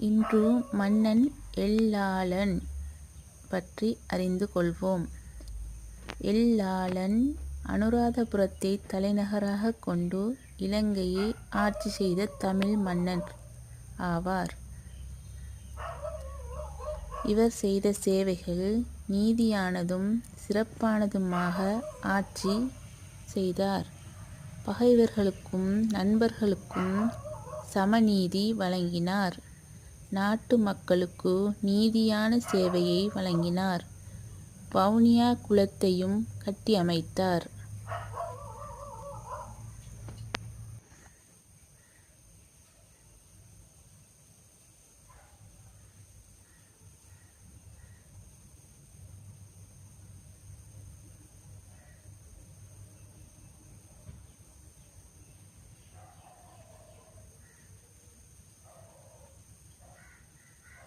இன்று மன்னன் எல்லாளன் பற்றி அறிந்து கொள்வோம். எல்லாளன் அனுராதபுரத்தை தலைநகராகக் கொண்டு இலங்கையை ஆட்சி செய்த தமிழ் மன்னர் ஆவார். இவர் செய்த சேவைகள் நீதியானதும் சிறப்பானதுமாக ஆட்சி செய்தார். பகைவர்களுக்கும் நண்பர்களுக்கும் சமநீதி வழங்கினார். நாட்டு மக்களுக்கு நீதியான சேவையை வழங்கினார். வவுனியா குளத்தையும் கட்டியமைத்தார்.